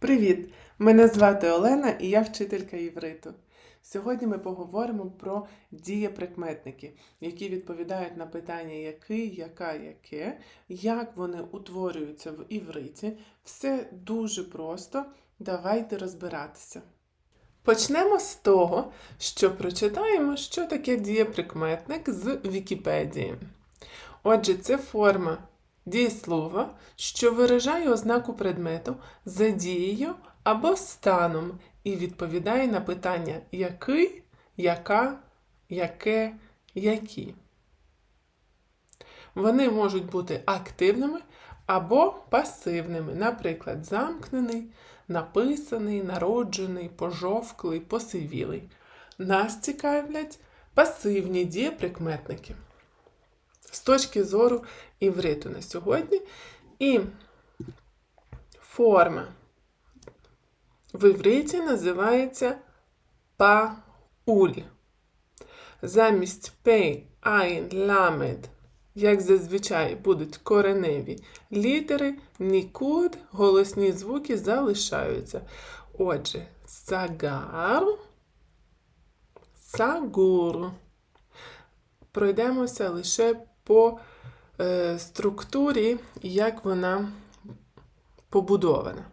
Привіт! Мене звати Олена і я вчителька івриту. Сьогодні ми поговоримо про дієприкметники, які відповідають на питання який, яка, яке, як вони утворюються в івриті. Все дуже просто. Давайте розбиратися. Почнемо з того, що прочитаємо, що таке дієприкметник з Вікіпедії. Отже, це форма дієслова, що виражає ознаку предмету за дією або станом і відповідає на питання який, яка, яке, які. Вони можуть бути активними або пасивними, наприклад, замкнений, написаний, народжений, пожовклий, посивілий. Нас цікавлять пасивні дієприкметники з точки зору івриту на сьогодні. І форма в івриті називається пауль. Замість пей, айн, ламед, як зазвичай будуть кореневі літери, нікуд, голосні звуки залишаються. Отже, сагар, сагур. Пройдемося лише по е, структурі, як вона побудована.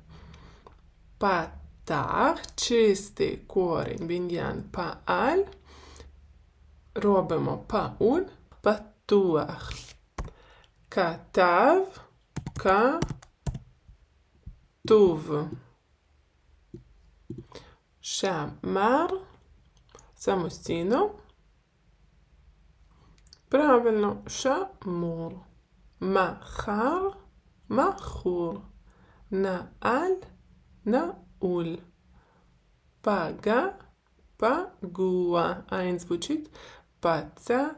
Патах, чистий корінь, біньян, пааль. Робимо пауль, патуах. Катав, катув. Шамар. Самостійно. Правильно, шамур. Махар, махур. Нааль, науль. Пага, пагуа. Айн звучить паца,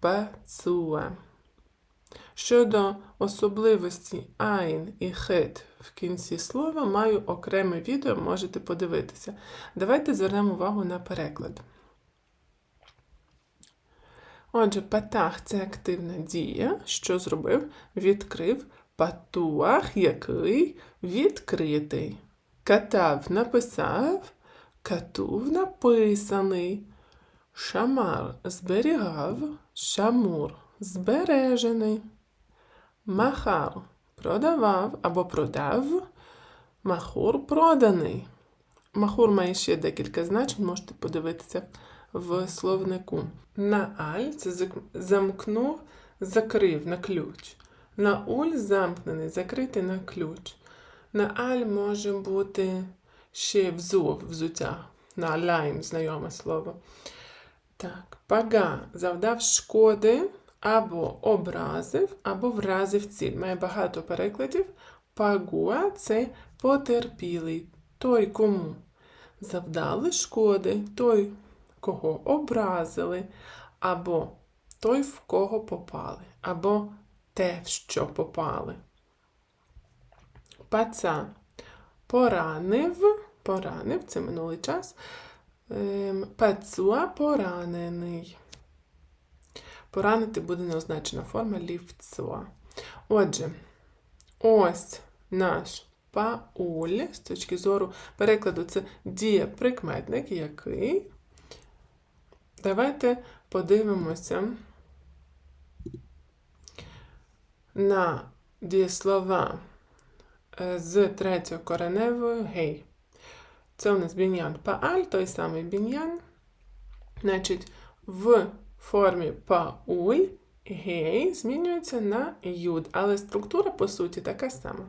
пацуа. Щодо особливості айн і хет в кінці слова, маю окреме відео, можете подивитися. Давайте звернемо увагу на переклад. Отже, патах це активна дія. Що зробив? Відкрив патуах, який відкритий. Катав написав, катув написаний. Шамар зберігав, шамур збережений. Махар продавав або продав, махур проданий. Махур має ще декілька значень, можете подивитися в словнику. Нааль це замкнув, закрив на ключ. Науль замкнений, закритий на ключ. Нааль може бути ще взув, взуття. Наалайм, знайоме слово. Так, пага завдав шкоди або образив, або вразив ціль. Має багато перекладів. Пагуа це потерпілий. Той, кому завдали шкоди, той, кого образили, або той, в кого попали, або те, в що попали. Паца поранив, поранив, це минулий час. Ем, Пацуа поранений. Поранити буде неозначена форма лівцуа. Отже, ось наш пауль з точки зору перекладу це дієприкметник, який. Давайте подивимося на дієслова е, з третьою кореневою гей. Це у нас біньян пааль, той самий біньян. Значить, в формі пауль гей змінюється на юд, але структура, по суті, така сама.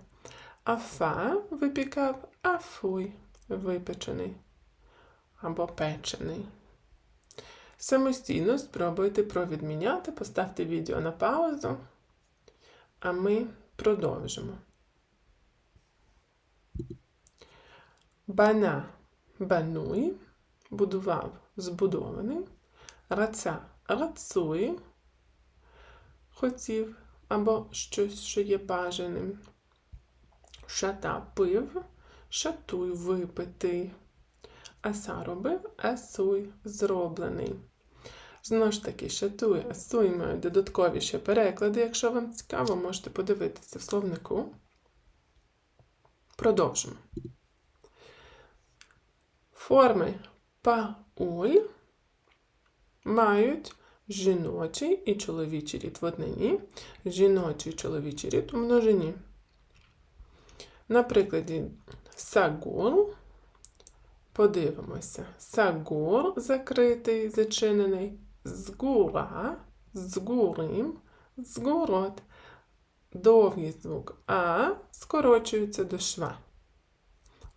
Афа випікав, афуй випечений або печений. Самостійно спробуйте провідміняти, поставте відео на паузу, а ми продовжимо. Бана бануй, будував збудований, раца рацуй, хотів або щось, що є бажаним. Шата пив, шатуй випитий. Аса робив, асуй зроблений. Знову ж таки, шатуй, асуй мають додаткові ще переклади. Якщо вам цікаво, можете подивитися в словнику. Продовжимо. Форми пауль мають жіночий і чоловічий рід в однині, жіночий і чоловічий рід у множині. На прикладі сагур подивимося. Сагур закритий, зачинений, згура, згурим, згород. Довгий звук А скорочується до шва.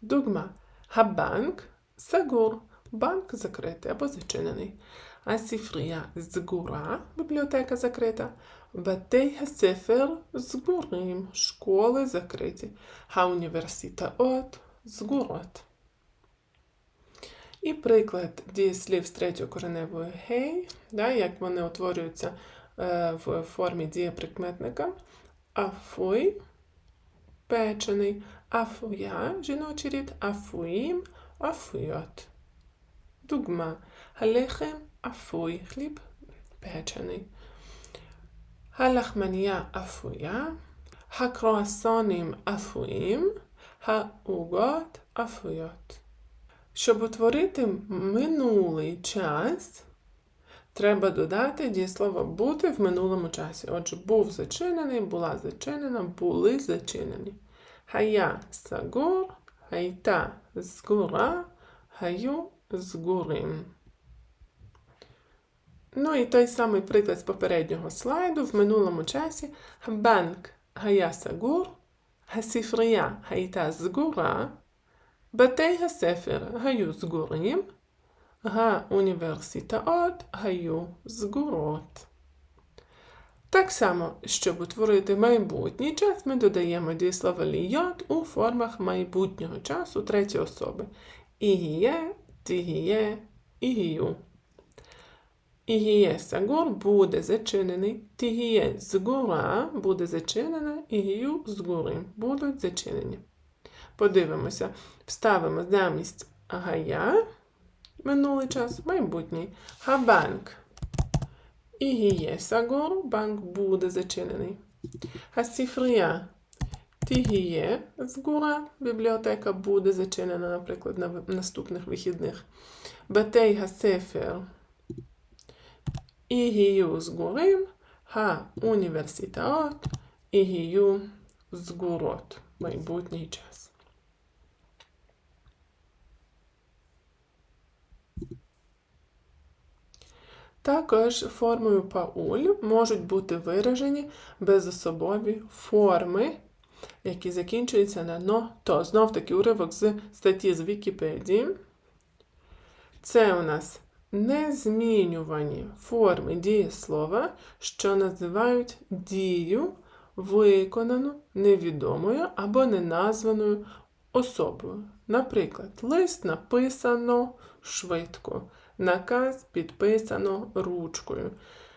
Дугма Хабанк сагур. Банк закритий або зачинений. А сіфрія згура, бібліотека закрита. Батей хасефер згурим, школи закриті. Ха університет згурот. І приклад дієслів з третьою кореневою гей, да, як вони утворюються е, в формі дієприкметника. Афуй печений, афуя жіночий рід, афуїм, афуйот. Дугма. Халехем афуй хліб печений. Халахманія афуя. Хакруасонім афуїм. Хаугот афуйот. Щоб утворити минулий час, треба додати дієслово бути в минулому часі. Отже, був зачинений, була зачинена, були зачинені. Хая сагур, хайта згура, хаю згурим. Ну і той самий приклад з попереднього слайду в минулому часі. Банк хая сагур, хасіфрія згура. בתי הספר היו סגורים, האוניברסיטאות היו סגורות. Так само, щоб утворити майбутній час, ми додаємо дієслово лійот у формах майбутнього часу третьої особи. Ігіє, тігіє, ігію. Ігіє сагур буде зачинений, тігіє згура буде зачинена, ігію згури будуть зачинені. Подивимося. Вставимо замість гая, минулий час, майбутній. Хабанк. І гієсагор, банк буде зачинений. Хасіфрія. Тігіє згура, бібліотека буде зачинена, наприклад, на наступних вихідних. Батей гасефер. Ігію згурим, ха університет, ігію згурот. Майбутній час. Також формою пауль можуть бути виражені безособові форми, які закінчуються на но то. Знов таки уривок з статті з Вікіпедії. Це у нас незмінювані форми дієслова, що називають дію, виконану невідомою або неназваною особою. Наприклад, лист написано швидко, наказ підписано ручкою,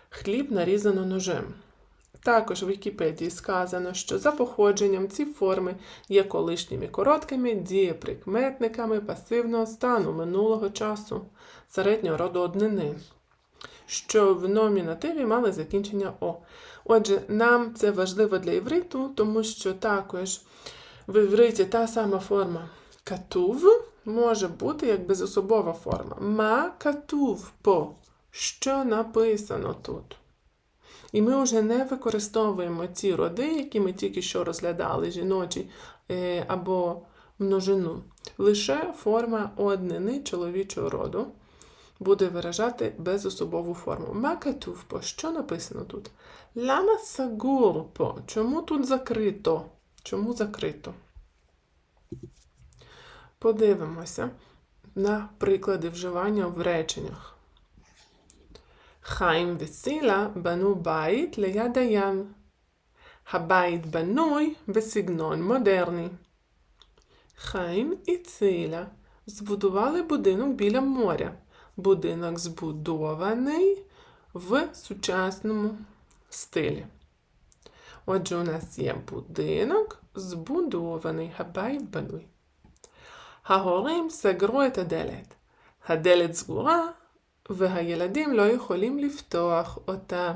хліб нарізано ножем. Також в Вікіпедії сказано, що за походженням ці форми є колишніми короткими дієприкметниками пасивного стану минулого часу середнього роду однини, що в номінативі мали закінчення О. Отже, нам це важливо для івриту, тому що також в івриті та сама форма катув може бути як безособова форма. Ма по, що написано тут. І ми вже не використовуємо ці роди, які ми тільки що розглядали, жіночі е, або множину. Лише форма однини чоловічого роду буде виражати безособову форму. Макатувпо, що написано тут? Лама сагурпо. Чому тут закрито? Чому закрито? Подивимося на приклади вживання в реченнях. Хайм весіла бану байт лея. Хабайт бануй бесігнон модерний. Хайм і ціля збудували будинок біля моря. Будинок збудований в сучасному стилі. Отже, у нас є будинок збудований. Хабайт бануй. ההורים סגרו את הדלת. הדלת סגורה, והילדים לא יכולים לפתוח אותה.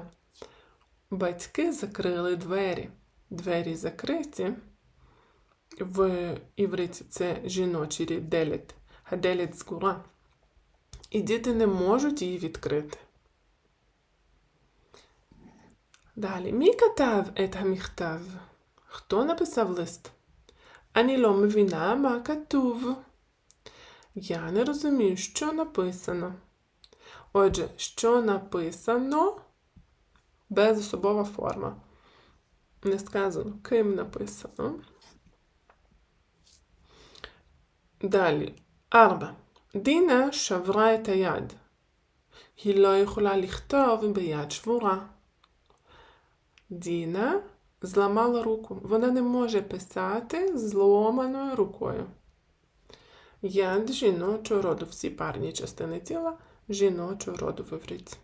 Батьки закрили двері. Двері закриті. В івриті це жіночий рід делет. הדלת סגורה. І діти не можуть її відкрити. Далі. מי כתב את המכתב? хто написав лист? Ані ло віна мака тув. Я не розумію, що написано. Отже, що написано безособова форма. Не сказано, ким написано. Далі. Арба. Діна шавра ет яд. Гі ло їхала ліхтов біяд швура. Діна зламала руку. Вона не може писати зломаною рукою. Яд жіночого роду. Всі парні частини тіла жіночого роду в івриті.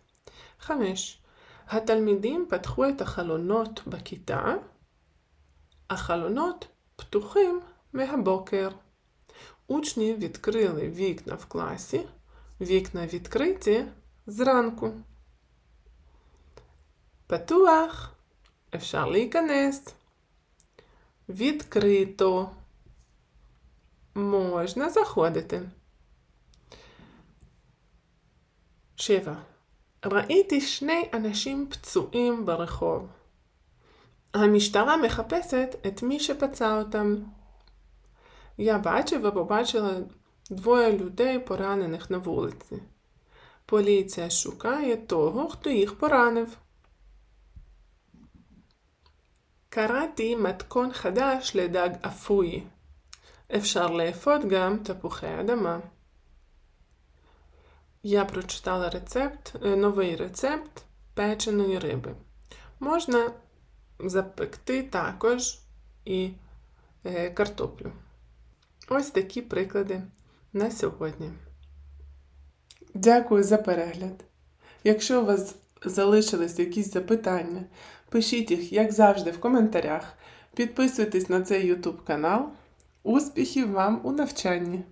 חמש. התלמידים פתחו את החלונות בכיתה. החלונות פתוחים מהבוקר. Учні відкрили вікна в класі. Вікна відкриті зранку. פתוח. אפשר להיכנס. відкрито. Можна заходити. שבע. ראיתי שני אנשים פצועים ברחוב. המשטרה מחפשת את מי שפצע אותם. Я бачив або бачила двоє людей, поранених на вулиці. Поліція шукає того, хто їх поранив. קראתי מתכון חדש לדג אפוי. אפשר לאפות גם תפוחי אדמה. Я прочитала рецепт, е, новий рецепт печеної риби. Можна запекти також і е, картоплю. Ось такі приклади на сьогодні. Дякую за перегляд. Якщо у вас залишились якісь запитання, пишіть їх, як завжди, в коментарях. Підписуйтесь на цей YouTube канал. Успіхів вам у навчанні!